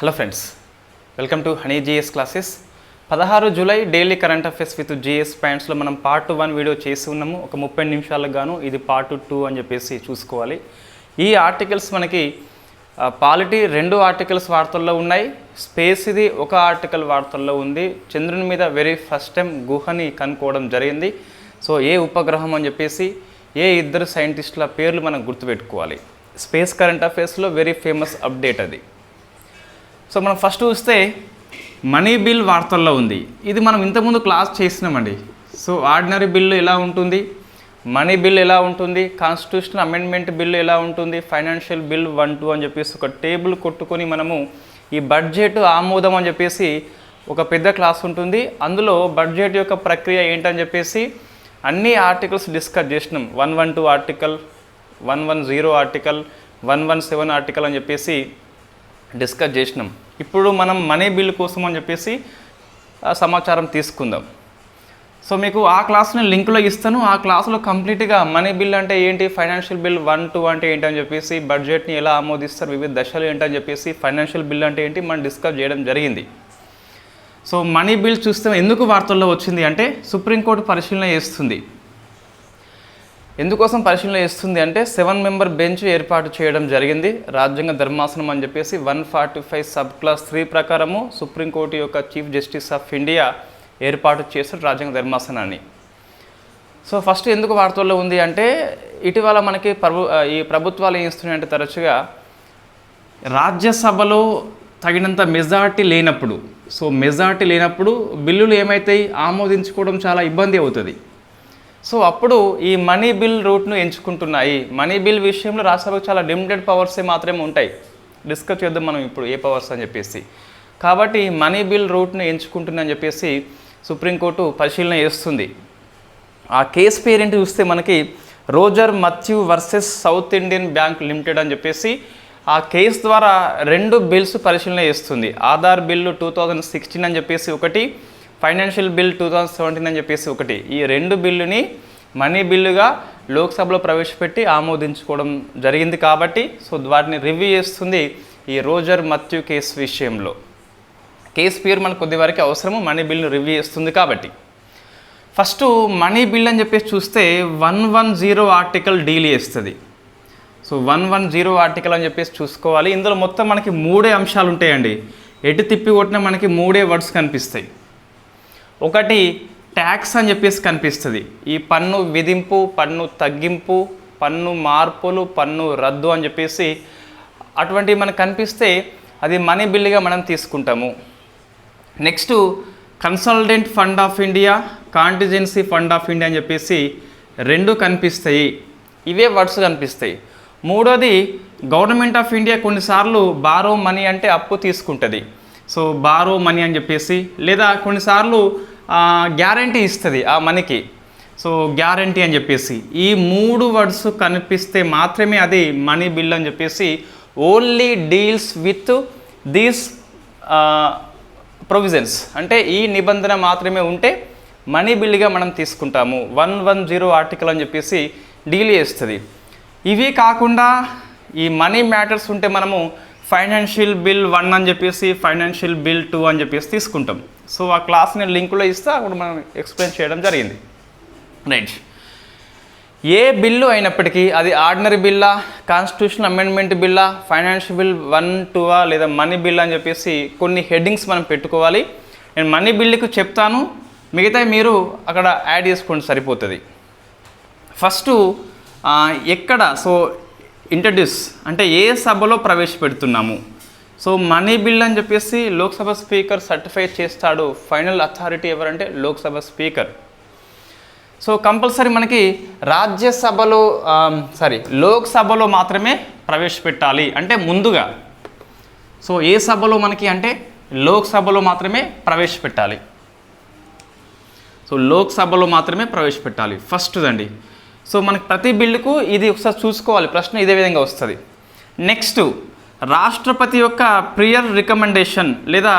Hello friends welcome to honey GS classes పదహారు July daily current affairs with GS పాయింట్స్లో మనం part one video చేసి ఉన్నాము. ఒక ముప్పై నిమిషాలకు గాను ఇది పార్ట్ టూ అని చెప్పేసి చూసుకోవాలి. ఈ ఆర్టికల్స్ మనకి పాలిటీ రెండు ఆర్టికల్స్ వార్తల్లో ఉన్నాయి. స్పేస్ ఇది ఒక ఆర్టికల్ వార్తల్లో ఉంది. చంద్రుని మీద వెరీ ఫస్ట్ టైం గుహని కనుక్కోవడం జరిగింది. సో ఏ ఉపగ్రహం అని చెప్పేసి ఏ ఇద్దరు సైంటిస్టుల పేర్లు మనం గుర్తుపెట్టుకోవాలి. స్పేస్ కరెంట్ అఫైర్స్లో వెరీ ఫేమస్ అప్డేట్ అది. సో మనం ఫస్ట్ చూస్తే మనీ బిల్ వార్తల్లో ఉంది. ఇది మనం ఇంతకుముందు క్లాస్ చేసినామండి. సో ఆర్డినరీ బిల్లు ఎలా ఉంటుంది? మనీ బిల్ ఎలా ఉంటుంది? కాన్స్టిట్యూషన్ అమెండ్మెంట్ బిల్ ఎలా ఉంటుంది? ఫైనాన్షియల్ బిల్ వన్ టూ అని చెప్పేసి ఒక టేబుల్ కొట్టుకొని మనము ఈ బడ్జెట్ ఆమోదం అని చెప్పేసి ఒక పెద్ద క్లాస్ ఉంటుంది. అందులో బడ్జెట్ యొక్క ప్రక్రియ ఏంటని చెప్పేసి అన్ని ఆర్టికల్స్ డిస్కస్ చేసినాం. One one two article one one zero article one one seven article అని చెప్పేసి డిస్కస్ చేసినాం. ఇప్పుడు మనం మనీ బిల్ కోసం అని చెప్పేసి సమాచారం తీసుకుందాం. సో మీకు ఆ క్లాస్ని లింక్లో ఇస్తాను. ఆ క్లాస్లో కంప్లీట్గా మనీ బిల్ అంటే ఏంటి ఫైనాన్షియల్ బిల్ వన్ టూ అంటే ఏంటి అని చెప్పేసి బడ్జెట్ని ఎలా ఆమోదిస్తారు వివిధ దశలు ఏంటని చెప్పేసి ఫైనాన్షియల్ బిల్ అంటే ఏంటి మనం డిస్కస్ చేయడం జరిగింది. సో మనీ బిల్ చూస్తే ఎందుకు వార్తల్లో వచ్చింది అంటే సుప్రీంకోర్టు పరిశీలన చేస్తుంది. ఎందుకోసం పరిశీలన చేస్తుంది అంటే సెవెన్ మెంబర్ బెంచ్ ఏర్పాటు చేయడం జరిగింది. రాజ్యాంగ ధర్మాసనం అని చెప్పేసి one forty five sub clause three ప్రకారము సుప్రీంకోర్టు యొక్క చీఫ్ జస్టిస్ ఆఫ్ ఇండియా ఏర్పాటు చేస్తారు రాజ్యాంగ ధర్మాసనాన్ని. సో ఫస్ట్ ఎందుకు వార్తల్లో ఉంది అంటే ఇటీవల మనకి ప్రభు ఈ ప్రభుత్వాలు ఏం ఇస్తున్నాయంటే తరచుగా రాజ్యసభలో తగినంత మెజార్టీ లేనప్పుడు సో మెజార్టీ లేనప్పుడు బిల్లులు ఏమైతాయి ఆమోదించుకోవడం చాలా ఇబ్బంది అవుతుంది. సో అప్పుడు ఈ మనీ బిల్ రూట్ను ఎంచుకుంటున్నాయి. మనీ బిల్ విషయంలో రాజ్యసభకు చాలా లిమిటెడ్ పవర్సే మాత్రమే ఉంటాయి. డిస్కస్ చేద్దాం మనం ఇప్పుడు ఏ పవర్స్ అని చెప్పేసి. కాబట్టి మనీ బిల్ రూట్ను ఎంచుకుంటుందని చెప్పేసి సుప్రీంకోర్టు పరిశీలన చేస్తుంది. ఆ కేసు పేరేంటి చూస్తే మనకి Roger Matthew versus South Indian Bank Limited అని చెప్పేసి ఆ కేసు ద్వారా రెండు బిల్స్ పరిశీలన చేస్తుంది. Aadhaar bill two thousand sixteen అని చెప్పేసి ఒకటి financial bill two thousand seventeen అని చెప్పేసి ఒకటి. ఈ రెండు బిల్లుని మనీ బిల్లుగా లోక్సభలో ప్రవేశపెట్టి ఆమోదించుకోవడం జరిగింది కాబట్టి సో వాటిని రివ్యూ చేస్తుంది ఈ రోజర్ మత్యు కేసు విషయంలో. కేసు పేరు మనకు కొద్ది వరకు అవసరము మనీ బిల్ను రివ్యూ చేస్తుంది కాబట్టి. ఫస్ట్ మనీ బిల్ అని చెప్పేసి చూస్తే one one zero article deal చేస్తుంది. So one one zero article అని చెప్పేసి చూసుకోవాలి. ఇందులో మొత్తం మనకి మూడే అంశాలు ఉంటాయండి ఎటు తిప్పి కొట్టినా మనకి మూడే వర్డ్స్ కనిపిస్తాయి. ఒకటి ట్యాక్స్ అని చెప్పేసి కనిపిస్తుంది. ఈ పన్ను విధింపు పన్ను తగ్గింపు పన్ను మార్పులు పన్ను రద్దు అని చెప్పేసి అటువంటివి మనకు కనిపిస్తే అది మనీ బిల్లుగా మనం తీసుకుంటాము. Next consultant fund of India contingency fund of India అని చెప్పేసి రెండు కనిపిస్తాయి. ఇవే వర్డ్స్ కనిపిస్తాయి. మూడోది గవర్నమెంట్ ఆఫ్ ఇండియా కొన్నిసార్లు బారో మనీ అంటే అప్పు తీసుకుంటుంది. సో బారో మనీ అని చెప్పేసి లేదా కొన్నిసార్లు గ్యారంటీ ఇస్తుంది ఆ మనీకి సో గ్యారంటీ అని చెప్పేసి ఈ మూడు వర్డ్స్ కనిపిస్తే మాత్రమే అది మనీ బిల్ అని చెప్పేసి only deals with these provisions అంటే ఈ నిబంధన మాత్రమే ఉంటే మనీ బిల్గా మనం తీసుకుంటాము. వన్ వన్ జీరో ఆర్టికల్ అని చెప్పేసి డీల్ చేస్తుంది. ఇవి కాకుండా ఈ మనీ మ్యాటర్స్ ఉంటే మనము ఫైనాన్షియల్ బిల్ వన్ అని చెప్పేసి ఫైనాన్షియల్ బిల్ టూ అని చెప్పేసి తీసుకుంటాం. సో ఆ క్లాస్ నేను లింకులో ఇస్తే అక్కడ మనం ఎక్స్ప్లెయిన్ చేయడం జరిగింది. రైట్ ఏ బిల్లు అయినప్పటికీ అది ఆర్డినరీ బిల్లా కాన్స్టిట్యూషన్ అమెండ్మెంట్ బిల్లా ఫైనాన్షియల్ బిల్ వన్ టూవా లేదా మనీ బిల్ అని చెప్పేసి కొన్ని హెడ్డింగ్స్ మనం పెట్టుకోవాలి. నేను మనీ బిల్లుకు చెప్తాను. మిగతా మీరు అక్కడ యాడ్ చేసుకోండి సరిపోతుంది. ఫస్ట్ ఎక్కడ సో ఇంట్రడ్యూస్ అంటే ఏ సభలో ప్రవేశపెడుతున్నాము? సో మనీ బిల్ అని చెప్పేసి లోక్సభ స్పీకర్ సర్టిఫై చేస్తాడు. ఫైనల్ అథారిటీ ఎవరంటే లోక్సభ స్పీకర్. సో కంపల్సరీ మనకి రాజ్యసభలో సారీ లోక్సభలో మాత్రమే ప్రవేశపెట్టాలి. అంటే ముందుగా. సో ఏ సభలో మనకి అంటే లోక్సభలో మాత్రమే ప్రవేశపెట్టాలి. సో లోక్సభలో మాత్రమే ప్రవేశపెట్టాలి. ఫస్ట్ అండి సో మనకి ప్రతి బిల్లుకు ఇది ఒకసారి చూసుకోవాలి. ప్రశ్న ఇదే విధంగా వస్తుంది. నెక్స్ట్ రాష్ట్రపతి యొక్క ప్రియర్ రికమెండేషన్ లేదా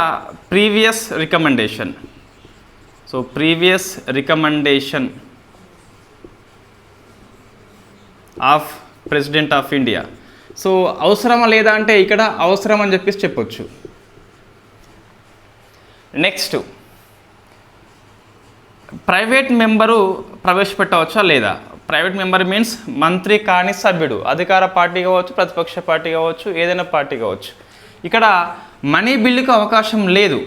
previous recommendation. So previous recommendation of president of India. So అవసరమా లేదా అంటే ఇక్కడ అవసరం అని చెప్పేసి చెప్పొచ్చు. నెక్స్ట్ ప్రైవేట్ మెంబరు ప్రవేశపెట్టవచ్చా లేదా? ప్రైవేట్ మెంబర్ మీన్స్ మంత్రి కాని సభ్యుడు అధికార పార్టీ కావచ్చు ప్రతిపక్ష పార్టీ కావచ్చు ఏదైనా పార్టీ కావచ్చు. ఇక్కడ మనీ బిల్లుకి అవకాశం లేదు.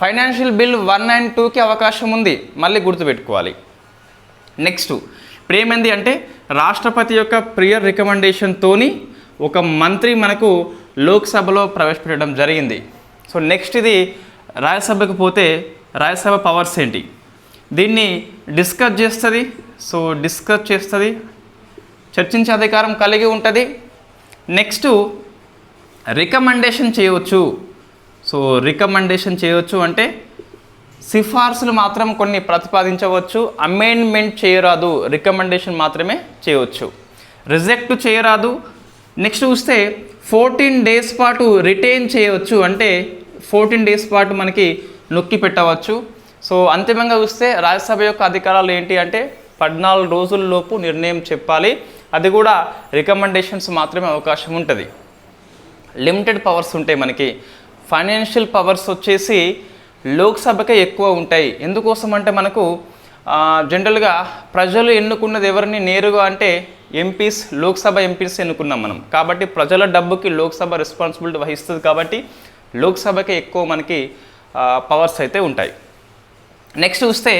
ఫైనాన్షియల్ బిల్ వన్ అండ్ టూకి అవకాశం ఉంది. మళ్ళీ గుర్తుపెట్టుకోవాలి. నెక్స్ట్ ఇప్పుడు ఏమైంది అంటే రాష్ట్రపతి యొక్క ప్రియర్ రికమెండేషన్తోని ఒక మంత్రి మనకు లోక్సభలో ప్రవేశపెట్టడం జరిగింది. సో నెక్స్ట్ ఇది రాజ్యసభకు పోతే రాజ్యసభ పవర్స్ ఏంటి? దీన్ని డిస్కస్ చేస్తుంది సో డిస్కస్ చేస్తుంది చర్చించే అధికారం కలిగి ఉంటుంది. నెక్స్ట్ రికమెండేషన్ చేయవచ్చు సో రికమెండేషన్ చేయవచ్చు అంటే సిఫార్సులు మాత్రం కొన్ని ప్రతిపాదించవచ్చు అమెండ్మెంట్ చేయరాదు రికమెండేషన్ మాత్రమే చేయవచ్చు రిజెక్ట్ చేయరాదు. నెక్స్ట్ చూస్తే ఫోర్టీన్ డేస్ పాటు రిటైన్ చేయవచ్చు అంటే ఫోర్టీన్ డేస్ పాటు మనకి నొక్కి పెట్టవచ్చు. సో అంతిమంగా చూస్తే రాజ్యసభ యొక్క అధికారాలు ఏంటి అంటే పద్నాలుగు రోజుల్లోపు నిర్ణయం చెప్పాలి. అది కూడా రికమెండేషన్స్ మాత్రమే అవకాశం ఉంటుంది. లిమిటెడ్ పవర్స్ ఉంటాయి మనకి. ఫైనాన్షియల్ పవర్స్ వచ్చేసి లోక్సభకే ఎక్కువ ఉంటాయి. ఎందుకోసం అంటే మనకు జనరల్గా ప్రజలు ఎన్నుకున్నది ఎవరిని నేరుగా అంటే ఎంపీస్ లోక్సభ ఎంపీస్ ఎన్నుకున్నాం మనం. కాబట్టి ప్రజల డబ్బుకి లోక్సభ రెస్పాన్సిబిలిటీ వహిస్తుంది కాబట్టి లోక్సభకే ఎక్కువ మనకి పవర్స్ అయితే ఉంటాయి. నెక్స్ట్ చూస్తే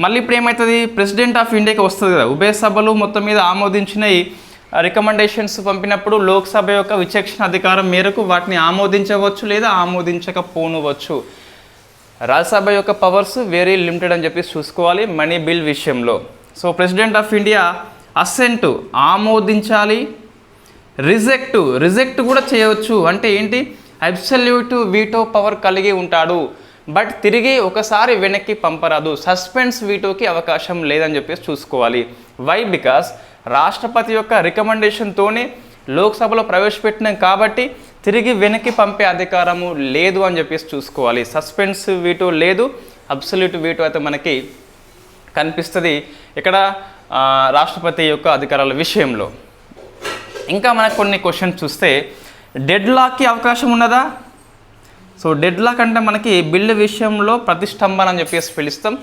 మళ్ళీ ఇప్పుడు ఏమవుతుంది ప్రెసిడెంట్ ఆఫ్ ఇండియాకి వస్తుంది కదా. ఉభయ సభలు మొత్తం మీద ఆమోదించినవి రికమెండేషన్స్ పంపినప్పుడు లోక్సభ యొక్క విచక్షణ అధికారం మేరకు వాటిని ఆమోదించవచ్చు లేదా ఆమోదించకపోనవచ్చు. రాజ్యసభ యొక్క పవర్స్ వెరీ లిమిటెడ్ అని చెప్పేసి చూసుకోవాలి మనీ బిల్ విషయంలో. So president of India assent ఆమోదించాలి. రిజెక్ట్ రిజెక్ట్ కూడా చేయవచ్చు. అంటే ఏంటి? అబ్సల్యూట్ వీటో పవర్ కలిగి ఉంటాడు. బట్ తిరిగి ఒకసారి వెనక్కి పంపరాదు. సస్పెన్స్ వీటోకి అవకాశం లేదని చెప్పేసి చూసుకోవాలి. వై బికాస్ రాష్ట్రపతి యొక్క రికమెండేషన్తోనే లోక్సభలో ప్రవేశపెట్టినాం కాబట్టి తిరిగి వెనక్కి పంపే అధికారము లేదు అని చెప్పేసి చూసుకోవాలి. సస్పెన్స్ వీటో లేదు. అబ్సల్యూట్ వీటో అయితే మనకి కనిపిస్తుంది. ఇక్కడ రాష్ట్రపతి యొక్క అధికారాల విషయంలో. ఇంకా మనకు కొన్ని క్వశ్చన్స్ చూస్తే డెడ్ లాక్కి అవకాశం ఉన్నదా? సో డెడ్ లాక్ అంటే మనకి బిల్లు విషయంలో ప్రతిష్టంభన అని చెప్పేసి పిలుస్తాం.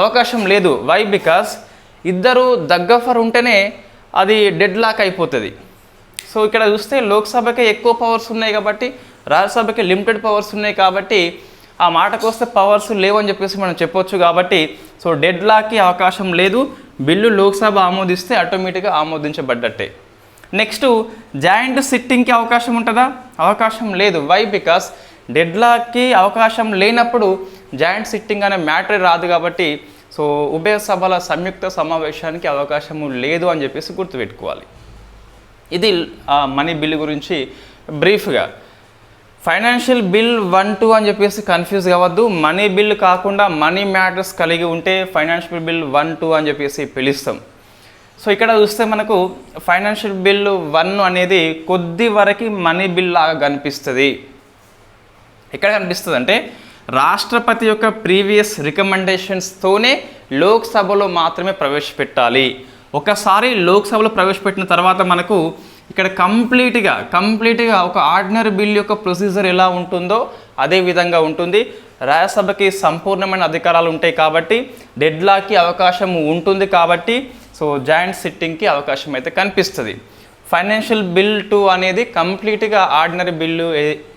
అవకాశం లేదు. వై బికాస్ ఇద్దరు దగ్గఫర్ ఉంటేనే అది డెడ్ లాక్ అయిపోతుంది. సో ఇక్కడ చూస్తే లోక్సభకి ఎక్కువ పవర్స్ ఉన్నాయి కాబట్టి రాజ్యసభకి లిమిటెడ్ పవర్స్ ఉన్నాయి కాబట్టి ఆ మాటకు వస్తే పవర్స్ లేవని చెప్పేసి మనం చెప్పొచ్చు కాబట్టి సో డెడ్ లాక్కి అవకాశం లేదు. బిల్లు లోక్సభ ఆమోదిస్తే ఆటోమేటిక్గా ఆమోదించబడ్డట్టే. నెక్స్ట్ జాయింట్ సిట్టింగ్కి అవకాశం ఉంటుందా? అవకాశం లేదు. వై బికాస్ డెడ్లాక్కి అవకాశం లేనప్పుడు జాయింట్ సిట్టింగ్ అనే మ్యాటర్ రాదు కాబట్టి సో ఉభయ సభల సంయుక్త సమావేశానికి అవకాశము లేదు అని చెప్పేసి గుర్తుపెట్టుకోవాలి. ఇది ఆ, మనీ బిల్ గురించి బ్రీఫ్గా. ఫైనాన్షియల్ బిల్ వన్ టూ అని చెప్పేసి కన్ఫ్యూజ్ కావద్దు. మనీ బిల్ కాకుండా మనీ మ్యాటర్స్ కలిగి ఉంటే ఫైనాన్షియల్ బిల్ వన్ టూ అని చెప్పేసి పిలుస్తాం. సో ఇక్కడ చూస్తే మనకు ఫైనాన్షియల్ బిల్ వన్ అనేది కొద్ది వరకు మనీ బిల్ లాగా కనిపిస్తుంది. ఎక్కడ కనిపిస్తుంది అంటే రాష్ట్రపతి యొక్క ప్రీవియస్ రికమెండేషన్స్తోనే లోక్సభలో మాత్రమే ప్రవేశపెట్టాలి. ఒకసారి లోక్సభలో ప్రవేశపెట్టిన తర్వాత మనకు ఇక్కడ కంప్లీట్గా కంప్లీట్గా ఒక ఆర్డినరీ బిల్ యొక్క ప్రొసీజర్ ఎలా ఉంటుందో అదే విధంగా ఉంటుంది. రాజ్యసభకి సంపూర్ణమైన అధికారాలు ఉంటాయి కాబట్టి డెడ్లాక్కి అవకాశం ఉంటుంది కాబట్టి సో జాయింట్ సిట్టింగ్కి అవకాశం అయితే కనిపిస్తుంది. ఫైనాన్షియల్ బిల్ టూ అనేది కంప్లీట్గా ఆర్డినరీ బిల్లు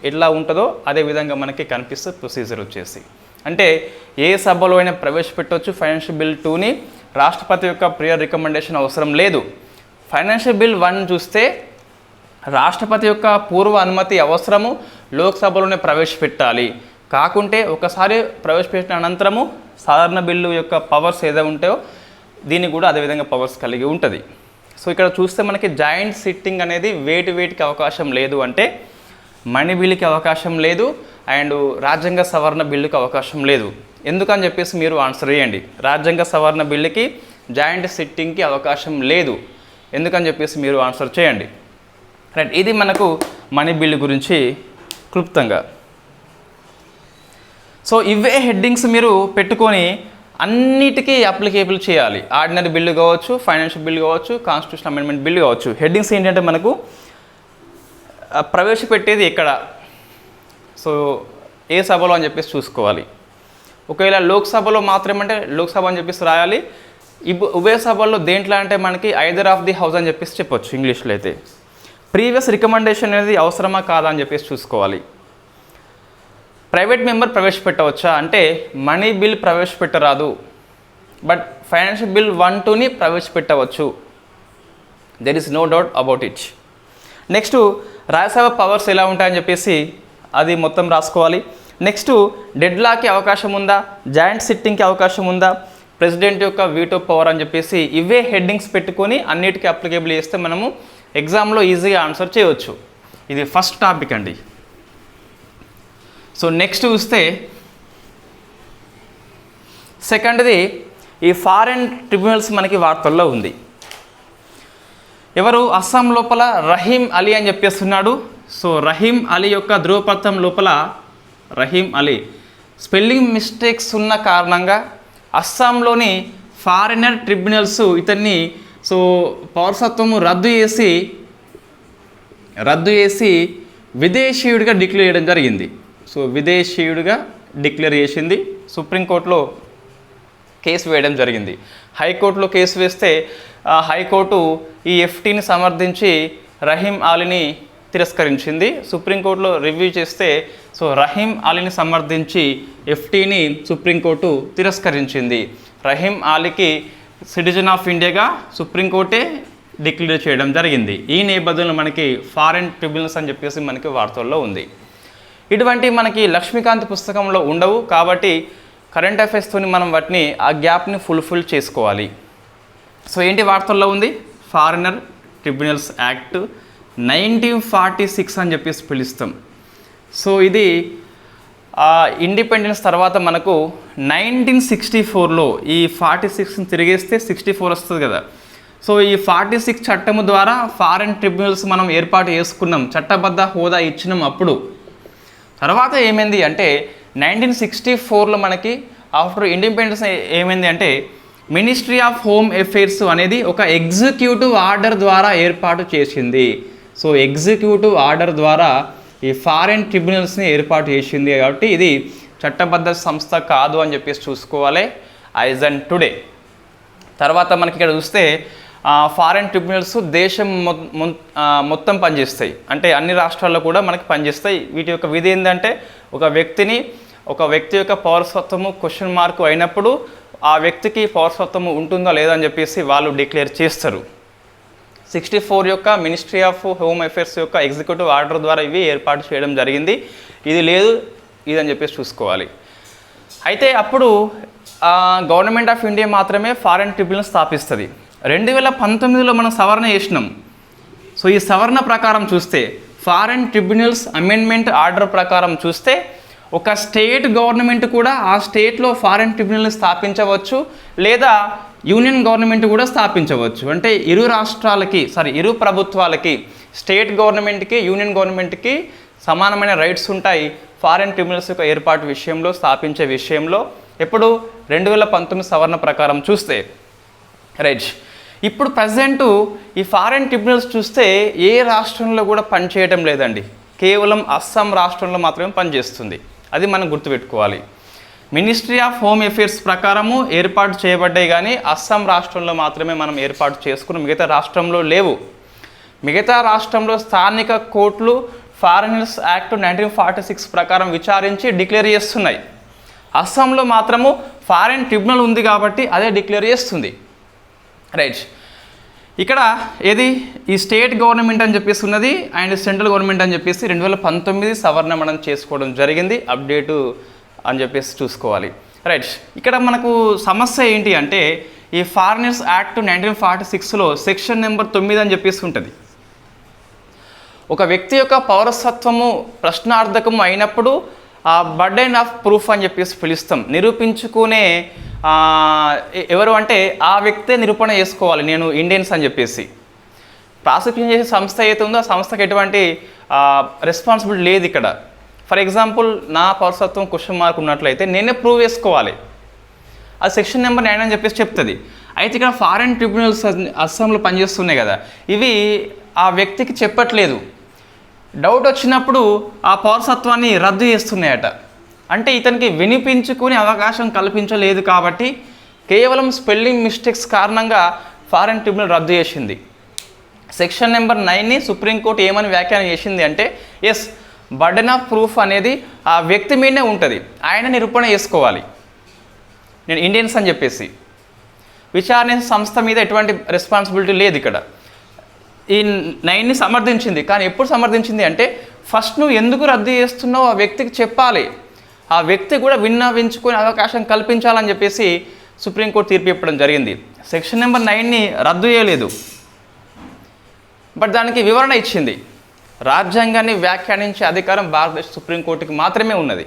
ఎలా ఉంటుందో అదే విధంగా మనకి కనిపిస్తుంది ప్రొసీజర్ వచ్చేసి. అంటే ఏ సభలో అయినా ప్రవేశపెట్టవచ్చు ఫైనాన్షియల్ బిల్ టూని. రాష్ట్రపతి యొక్క ప్రియర్ రికమెండేషన్ అవసరం లేదు. ఫైనాన్షియల్ బిల్ వన్ చూస్తే రాష్ట్రపతి యొక్క పూర్వ అనుమతి అవసరము లోక్సభలోనే ప్రవేశపెట్టాలి. కాకుంటే ఒకసారి ప్రవేశపెట్టిన అనంతరము సాధారణ బిల్లు యొక్క పవర్స్ ఏదో ఉంటాయో దీనికి కూడా అదేవిధంగా పవర్స్ కలిగి ఉంటుంది. సో ఇక్కడ చూస్తే మనకి జాయింట్ సిట్టింగ్ అనేది వేటి వేటికి అవకాశం లేదు అంటే మణి బిల్లుకి అవకాశం లేదు అండ్ రాజ్యాంగ సవరణ బిల్లుకి అవకాశం లేదు. ఎందుకని చెప్పేసి మీరు ఆన్సర్ చేయండి. రాజ్యాంగ సవరణ బిల్లుకి జాయింట్ సిట్టింగ్కి అవకాశం లేదు. ఎందుకని చెప్పేసి మీరు ఆన్సర్ చేయండి. రైట్ ఇది మనకు మనీ బిల్లు గురించి క్లుప్తంగా. సో ఇవే హెడ్డింగ్స్ మీరు పెట్టుకొని అన్నిటికీ అప్లికేబుల్ చేయాలి. ఆర్డినరీ బిల్లు కావచ్చు ఫైనాన్షియల్ బిల్లు కావచ్చు కాన్స్టిట్యూషన్ అమెండ్మెంట్ బిల్లు కావచ్చు. హెడ్డింగ్స్ ఏంటంటే మనకు ప్రవేశపెట్టేది ఎక్కడ? సో ఏ సభలో అని చెప్పేసి చూసుకోవాలి. ఒకవేళ లోక్సభలో మాత్రమంటే లోక్సభ అని చెప్పేసి రాయాలి. ఇబ్ ఉభయ సభల్లో దేంట్లో అంటే మనకి ఐదర్ ఆఫ్ ది హౌస్ అని చెప్పేసి చెప్పొచ్చు ఇంగ్లీష్లో అయితే. ప్రీవియస్ రికమెండేషన్ అనేది అవసరమా కాదా అని చెప్పేసి చూసుకోవాలి. ప్రైవేట్ మెంబర్ ప్రవేశపెట్టవచ్చా? అంటే మనీ బిల్ ప్రవేశపెట్టరాదు. బట్ ఫైనాన్షియల్ బిల్ వన్ టూని ప్రవేశపెట్టవచ్చు. There is no doubt about it next Rajya Sabha powers ఎలా ఉంటాయని చెప్పేసి అది మొత్తం రాసుకోవాలి. నెక్స్ట్ డెడ్లాకి అవకాశం ఉందా? జాయింట్ సిట్టింగ్కి అవకాశం ఉందా? ప్రెసిడెంట్ యొక్క వీటో పవర్ అని చెప్పేసి ఇవే హెడ్డింగ్స్ పెట్టుకొని అన్నిటికీ అప్లికేబుల్ చేస్తే మనము ఎగ్జామ్లో ఈజీగా ఆన్సర్ చేయవచ్చు. ఇది ఫస్ట్ టాపిక్ అండి. సో నెక్స్ట్ చూస్తే సెకండ్ది ఈ ఫారెన్ ట్రిబ్యునల్స్ మనకి వార్తల్లో ఉంది. ఎవరు? అస్సాం లోపల రహీం అలీ అని చెప్పేస్తున్నాడు. సో రహీం అలీ యొక్క ధృవపత్రం లోపల రహీం అలీ. స్పెల్లింగ్ మిస్టేక్స్ ఉన్న కారణంగా అస్సాంలోని ఫారినర్ ట్రిబ్యునల్స్ ఇతన్ని సో పౌరసత్వము రద్దు చేసి రద్దు చేసి విదేశీయుడిగా డిక్లేర్ చేయడం జరిగింది. సో విదేశీయుడిగా డిక్లేర్ చేసింది. సుప్రీంకోర్టులో కేసు వేయడం జరిగింది. హైకోర్టులో కేసు వేస్తే ఆ హైకోర్టు ఈ ఎఫ్టీని సమర్థించి రహీం అలీని తిరస్కరించింది. సుప్రీంకోర్టులో రివ్యూ చేస్తే సో రహీం అలీని సమర్థించి ఎఫ్టీని సుప్రీంకోర్టు తిరస్కరించింది. రహీం అలీకి సిటిజన్ ఆఫ్ ఇండియాగా సుప్రీంకోర్టే డిక్లేర్ చేయడం జరిగింది. ఈ నేపథ్యంలో మనకి ఫారెన్ ట్రిబ్యునల్స్ అని చెప్పేసి మనకి వార్తల్లో ఉంది. ఇటువంటి మనకి లక్ష్మీకాంత్ పుస్తకంలో ఉండవు కాబట్టి కరెంట్ అఫైర్స్తోని మనం వాటిని ఆ గ్యాప్ని ఫుల్ఫిల్ చేసుకోవాలి. సో ఏంటి వార్తల్లో ఉంది? Foreigner tribunals act nineteen forty six అని చెప్పేసి పిలుస్తాం. సో ఇది ఇండిపెండెన్స్ తర్వాత మనకు నైన్టీన్ సిక్స్టీ ఫోర్లో ఈ ఫార్టీ సిక్స్ని తిరిగేస్తే సిక్స్టీ ఫోర్ వస్తుంది కదా. సో ఈ ఫార్టీ సిక్స్ చట్టము ద్వారా ఫారెన్ ట్రిబ్యునల్స్ మనం ఏర్పాటు చేసుకున్నాం. చట్టబద్ధ హోదా ఇచ్చినాం అప్పుడు. తర్వాత ఏమైంది అంటే నైన్టీన్ సిక్స్టీ ఫోర్లో మనకి ఆఫ్టర్ ఇండిపెండెన్స్ ఏమైంది అంటే మినిస్ట్రీ ఆఫ్ హోమ్ అఫేర్స్ అనేది ఒక ఎగ్జిక్యూటివ్ ఆర్డర్ ద్వారా ఏర్పాటు చేసింది. సో ఎగ్జిక్యూటివ్ ఆర్డర్ ద్వారా ఈ ఫారెన్ ట్రిబ్యునల్స్ని ఏర్పాటు చేసింది కాబట్టి ఇది చట్టబద్ధ సంస్థ కాదు అని చెప్పేసి చూసుకోవాలి ఐజ్ అండ్ టుడే. తర్వాత మనకి ఇక్కడ చూస్తే ఫారెన్ ట్రిబ్యునల్స్ దేశం మొ- మొత్తం పనిచేస్తాయి. అంటే అన్ని రాష్ట్రాల్లో కూడా మనకి పనిచేస్తాయి. వీటి యొక్క విధి ఏంటంటే ఒక వ్యక్తిని ఒక వ్యక్తి యొక్క పౌరసత్వము క్వశ్చన్ మార్క్ అయినప్పుడు ఆ వ్యక్తికి పౌరసత్వము ఉంటుందా లేదా అని చెప్పేసి వాళ్ళు డిక్లేర్ చేస్తారు. సిక్స్టీ ఫోర్ యొక్క మినిస్ట్రీ ఆఫ్ హోమ్ అఫేర్స్ యొక్క ఎగ్జిక్యూటివ్ ఆర్డర్ ద్వారా ఇవి ఏర్పాటు చేయడం జరిగింది. ఇది లేదు ఇదని చెప్పేసి చూసుకోవాలి. అయితే అప్పుడు గవర్నమెంట్ ఆఫ్ ఇండియా మాత్రమే ఫారెన్ ట్రిబ్యునల్ స్థాపిస్తుంది. రెండు వేల పంతొమ్మిదిలో మనం సవరణ చేసినాం. సో ఈ సవరణ ప్రకారం చూస్తే ఫారెన్ ట్రిబ్యునల్స్ అమెండ్మెంట్ ఆర్డర్ ప్రకారం చూస్తే ఒక స్టేట్ గవర్నమెంట్ కూడా ఆ స్టేట్లో ఫారెన్ ట్రిబ్యునల్ని స్థాపించవచ్చు లేదా యూనియన్ గవర్నమెంట్ కూడా స్థాపించవచ్చు. అంటే ఇరు రాష్ట్రాలకి సారీ ఇరు ప్రభుత్వాలకి స్టేట్ గవర్నమెంట్కి యూనియన్ గవర్నమెంట్కి సమానమైన రైట్స్ ఉంటాయి ఫారెన్ ట్రిబ్యునల్స్ యొక్క ఏర్పాటు విషయంలో స్థాపించే విషయంలో. ఎప్పుడు? రెండు వేల పంతొమ్మిది సవరణ ప్రకారం చూస్తే. రైట్. ఇప్పుడు ప్రజెంటు ఈ ఫారెన్ ట్రిబ్యునల్స్ చూస్తే ఏ రాష్ట్రంలో కూడా పనిచేయడం లేదండి. కేవలం అస్సాం రాష్ట్రంలో మాత్రమే పనిచేస్తుంది అది మనం గుర్తుపెట్టుకోవాలి. మినిస్ట్రీ ఆఫ్ హోమ్ అఫేర్స్ ప్రకారము ఏర్పాటు చేయబడ్డాయి కానీ అస్సాం రాష్ట్రంలో మాత్రమే మనం ఏర్పాటు చేసుకుని మిగతా రాష్ట్రంలో లేవు. మిగతా రాష్ట్రంలో స్థానిక కోర్టులు foreigners act nineteen forty six ప్రకారం విచారించి డిక్లేర్ చేస్తున్నాయి. అస్సాంలో మాత్రము ఫారెన్ ట్రిబ్యునల్ ఉంది కాబట్టి అదే డిక్లేర్ చేస్తుంది. రైట్ ఇక్కడ ఏది? ఈ స్టేట్ గవర్నమెంట్ అని చెప్పేసి ఉన్నది అండ్ సెంట్రల్ గవర్నమెంట్ అని చెప్పేసి రెండు వేల పంతొమ్మిది సవరణ మనం చేసుకోవడం జరిగింది. అప్డేటు అని చెప్పేసి చూసుకోవాలి. రైట్ ఇక్కడ మనకు సమస్య ఏంటి అంటే ఈ ఫారినర్స్ యాక్ట్ నైన్టీన్ ఫార్టీ సిక్స్లో సెక్షన్ నెంబర్ తొమ్మిది అని చెప్పేసి ఉంటుంది. ఒక వ్యక్తి యొక్క పౌరసత్వము ప్రశ్నార్థకము అయినప్పుడు ఆ బర్డెన్ ఆఫ్ ప్రూఫ్ అని చెప్పేసి పిలుస్తాం. నిరూపించుకునే ఎవరు అంటే ఆ వ్యక్తే నిరూపణ చేసుకోవాలి నేను ఇండియన్స్ అని చెప్పేసి. ప్రాసిక్యూషన్ చేసే సంస్థ ఏదైతే ఉందో ఆ సంస్థకి ఎటువంటి రెస్పాన్సిబిలిటీ లేదు ఇక్కడ. ఫర్ ఎగ్జాంపుల్ నా పౌరసత్వం క్వశ్చన్ మార్క్ ఉన్నట్లయితే నేనే ప్రూవ్ చేసుకోవాలి. అది సెక్షన్ నెంబర్ నైన్ అని చెప్పేసి చెప్తుంది. అయితే ఇక్కడ ఫారెన్ ట్రిబ్యునల్స్ అస్సాంలో పనిచేస్తున్నాయి కదా. ఇవి ఆ వ్యక్తికి చెప్పట్లేదు. డౌట్ వచ్చినప్పుడు ఆ పౌరసత్వాన్ని రద్దు చేస్తున్నాయట. అంటే ఇతనికి వినిపించుకునే అవకాశం కల్పించలేదు కాబట్టి కేవలం స్పెల్లింగ్ మిస్టేక్స్ కారణంగా ఫారెన్ ట్రిబ్యునల్ రద్దు చేసింది. సెక్షన్ నెంబర్ నైన్ని సుప్రీంకోర్టు ఏమని వ్యాఖ్యానం చేసింది అంటే ఎస్ బర్డెన్ ఆఫ్ ప్రూఫ్ అనేది ఆ వ్యక్తి మీదనే ఉంటుంది. ఆయన నిరూపణ చేసుకోవాలి. నేను ఇండియన్స్ అని చెప్పేసి. విచారణ సంస్థ మీద ఎటువంటి రెస్పాన్సిబిలిటీ లేదు ఇక్కడ. ఈ నైన్ని సమర్థించింది. కానీ ఎప్పుడు సమర్థించింది అంటే ఫస్ట్ నువ్వు ఎందుకు రద్దు చేస్తున్నావు? ఆ వ్యక్తికి చెప్పాలి. ఆ వ్యక్తి కూడా విన్నవించుకునే అవకాశం కల్పించాలని చెప్పేసి సుప్రీంకోర్టు తీర్పు ఇవ్వడం జరిగింది. సెక్షన్ నెంబర్ నైన్ని రద్దు చేయలేదు. బట్ దానికి వివరణ ఇచ్చింది. రాజ్యాంగాన్ని వ్యాఖ్యానించే అధికారం భారతదేశ సుప్రీంకోర్టుకి మాత్రమే ఉన్నది.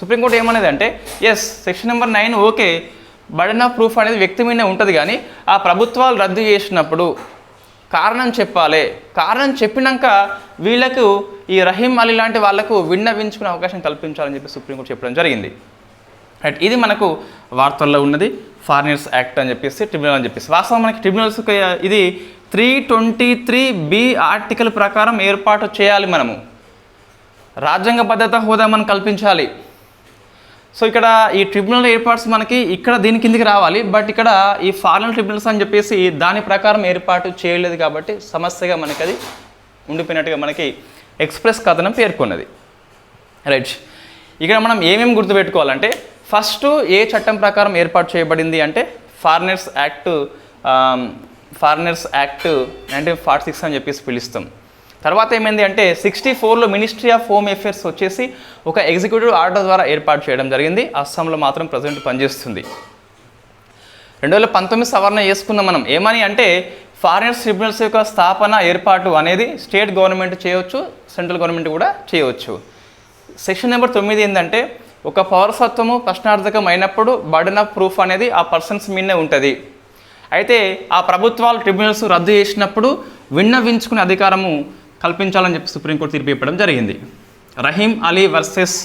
సుప్రీంకోర్టు ఏమనేది అంటే yes section number nine okay burden of proof అనేది వ్యక్తి మీదనే ఉంటుంది కానీ ఆ ప్రభుత్వాలు రద్దు చేసినప్పుడు కారణం చెప్పాలి. కారణం చెప్పినాక వీళ్ళకు ఈ రహీం అలీ లాంటి వాళ్ళకు విన్నవించుకునే అవకాశం కల్పించాలని చెప్పి సుప్రీంకోర్టు చెప్పడం జరిగింది. రైట్ ఇది మనకు వార్తల్లో ఉన్నది. ఫారినర్స్ యాక్ట్ అని చెప్పేసి ట్రిబ్యునల్ అని చెప్పేసి. వాస్తవం మనకి ట్రిబ్యునల్స్ ఇది three twenty three B article ప్రకారం ఏర్పాటు చేయాలి మనము. రాజ్యాంగ భద్రత హోదా మనం కల్పించాలి. సో ఇక్కడ ఈ ట్రిబ్యునల్ ఏర్పాట్స్ మనకి ఇక్కడ దీని కిందికి రావాలి బట్ ఇక్కడ ఈ ఫారెన్ ట్రిబ్యునల్స్ అని చెప్పేసి దాని ప్రకారం ఏర్పాటు చేయలేదు కాబట్టి సమస్యగా మనకి అది ఉండిపోయినట్టుగా మనకి ఎక్స్ప్రెస్ కథనం పేర్కొన్నది. రైట్ ఇక్కడ మనం ఏమేమి గుర్తుపెట్టుకోవాలంటే ఫస్ట్ ఏ చట్టం ప్రకారం ఏర్పాటు చేయబడింది అంటే foreigners act foreigners act nineteen forty six అని చెప్పేసి పిలుస్తాం. తర్వాత ఏమైంది అంటే సిక్స్టీ ఫోర్లో మినిస్ట్రీ ఆఫ్ హోమ్ అఫేర్స్ వచ్చేసి ఒక ఎగ్జిక్యూటివ్ ఆర్డర్ ద్వారా ఏర్పాటు చేయడం జరిగింది. అస్సాంలో మాత్రం ప్రజెంట్ పనిచేస్తుంది. రెండు వేల పంతొమ్మిది సవరణ చేసుకున్నాం మనం. ఏమని అంటే ఫారినర్స్ ట్రిబ్యునల్స్ యొక్క స్థాపన ఏర్పాటు అనేది స్టేట్ గవర్నమెంట్ చేయవచ్చు సెంట్రల్ గవర్నమెంట్ కూడా చేయవచ్చు సెక్షన్ నెంబర్ తొమ్మిది ఏంటంటే ఒక పౌరసత్వము ప్రశ్నార్థకం అయినప్పుడు బర్డన్ ఆఫ్ ప్రూఫ్ అనేది ఆ పర్సన్స్ మీదనే ఉంటుంది. అయితే ఆ ప్రభుత్వాలు ట్రిబ్యునల్స్ రద్దు చేసినప్పుడు విన్నవించుకునే అధికారము కల్పించాలని చెప్పి సుప్రీంకోర్టు తీర్పు ఇవ్వడం జరిగింది. రహీం అలీ వర్సెస్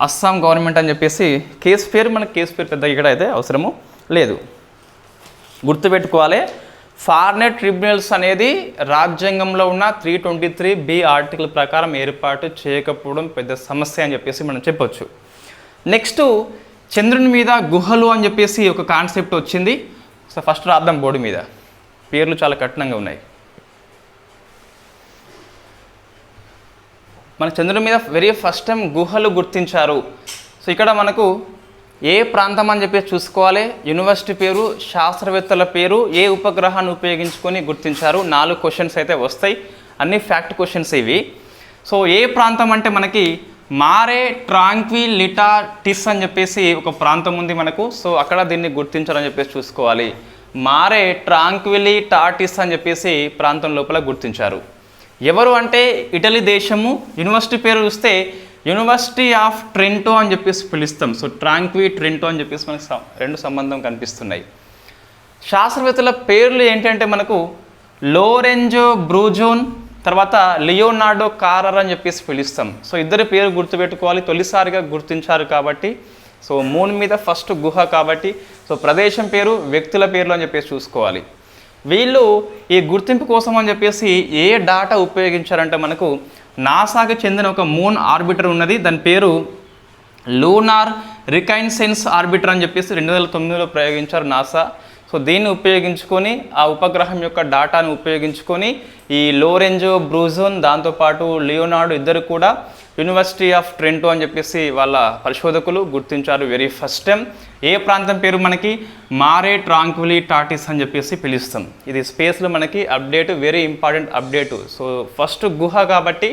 అస్సాం గవర్నమెంట్ అని చెప్పేసి కేసు పేరు మనకి కేసు పేరు పెద్ద ఇక్కడ అయితే అవసరము లేదు. గుర్తుపెట్టుకోవాలి ఫారినర్ ట్రిబ్యునల్స్ అనేది రాజ్యాంగంలో ఉన్న three twenty three B article ప్రకారం ఏర్పాటు చేయకపోవడం పెద్ద సమస్య అని చెప్పేసి మనం చెప్పొచ్చు. నెక్స్ట్ చంద్రుని మీద గుహలు అని చెప్పేసి ఒక కాన్సెప్ట్ వచ్చింది. సో ఫస్ట్ రాద్దాం బోర్డు మీద. పేర్లు చాలా కఠినంగా ఉన్నాయి. మన చంద్రుని మీద వెరీ ఫస్ట్ టైం గుహలు గుర్తించారు. సో ఇక్కడ మనకు ఏ ప్రాంతం అని చెప్పి చూసుకోవాలి? యూనివర్సిటీ పేరు శాస్త్రవేత్తల పేరు ఏ ఉపగ్రహాన్ని ఉపయోగించుకొని గుర్తించారు? నాలుగు క్వశ్చన్స్ అయితే వస్తాయి. అన్ని ఫ్యాక్ట్ క్వశ్చన్స్ ఇవి. సో ఏ ప్రాంతం అంటే మనకి మారే ట్రాంక్వి లిటా టిస్ అని చెప్పేసి ఒక ప్రాంతం ఉంది మనకు. సో అక్కడ దీన్ని గుర్తించాలని చెప్పేసి చూసుకోవాలి. మారే ట్రాంక్విలి టాటిస్ అని చెప్పేసి ప్రాంతం లోపల గుర్తించారు. ఎవరు అంటే ఇటలీ దేశము? యూనివర్సిటీ పేరు చూస్తే యూనివర్సిటీ ఆఫ్ ట్రెంటో అని చెప్పేసి పిలుస్తాం. సో ట్రాంక్వి ట్రెంటో అని చెప్పేసి మనకి రెండు సంబంధం కనిపిస్తున్నాయి. శాస్త్రవేత్తల పేర్లు ఏంటంటే మనకు లోరెంజో బ్రూజోన్ తర్వాత లియోనార్డో కారర్ అని చెప్పేసి పిలుస్తాం. సో ఇద్దరి పేరు గుర్తుపెట్టుకోవాలి. తొలిసారిగా గుర్తించారు కాబట్టి సో మూన్ మీద ఫస్ట్ గుహ కాబట్టి సో ప్రదేశం పేరు వ్యక్తుల పేర్లు అని చెప్పేసి చూసుకోవాలి. వీళ్ళు ఈ గుర్తింపు కోసం అని చెప్పేసి ఏ డాటా ఉపయోగించారంటే మనకు నాసాకి చెందిన ఒక మూన్ ఆర్బిటర్ ఉన్నది. దాని పేరు లూనార్ రికైన్సెన్స్ ఆర్బిటర్ అని చెప్పేసి రెండు వేల తొమ్మిదిలో ప్రయోగించారు నాసా. సో దీన్ని ఉపయోగించుకొని ఆ ఉపగ్రహం యొక్క డాటాను ఉపయోగించుకొని ఈ లోరెంజో బ్రూజోన్ దాంతోపాటు లియోనార్డో ఇద్దరు కూడా యూనివర్సిటీ ఆఫ్ ట్రెంటో అని చెప్పేసి వాళ్ళ పరిశోధకులు గుర్తించారు వెరీ ఫస్ట్ టైం ఏ ప్రాంతం పేరు మనకి? మారే ట్రాంక్విలీ టాటిస్ అని చెప్పేసి పిలుస్తాం. ఇది స్పేస్లో మనకి update very important update so first గుహ కాబట్టి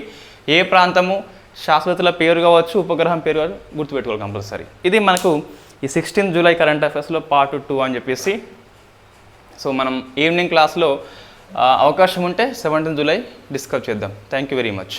ఏ ప్రాంతము? శాశ్వతల పేరు కావచ్చు ఉపగ్రహం పేరు కావచ్చు గుర్తుపెట్టుకోవాలి కంపల్సరీ ఇది మనకు ఈ సిక్స్టీన్ జూలై కరెంట్ అఫైర్స్లో పార్ట్ టూ అని చెప్పేసి. సో మనం ఈవినింగ్ క్లాస్లో అవకాశం ఉంటే సెవెంటీన్ జూలై డిస్కస్ చేద్దాం. Thank you very much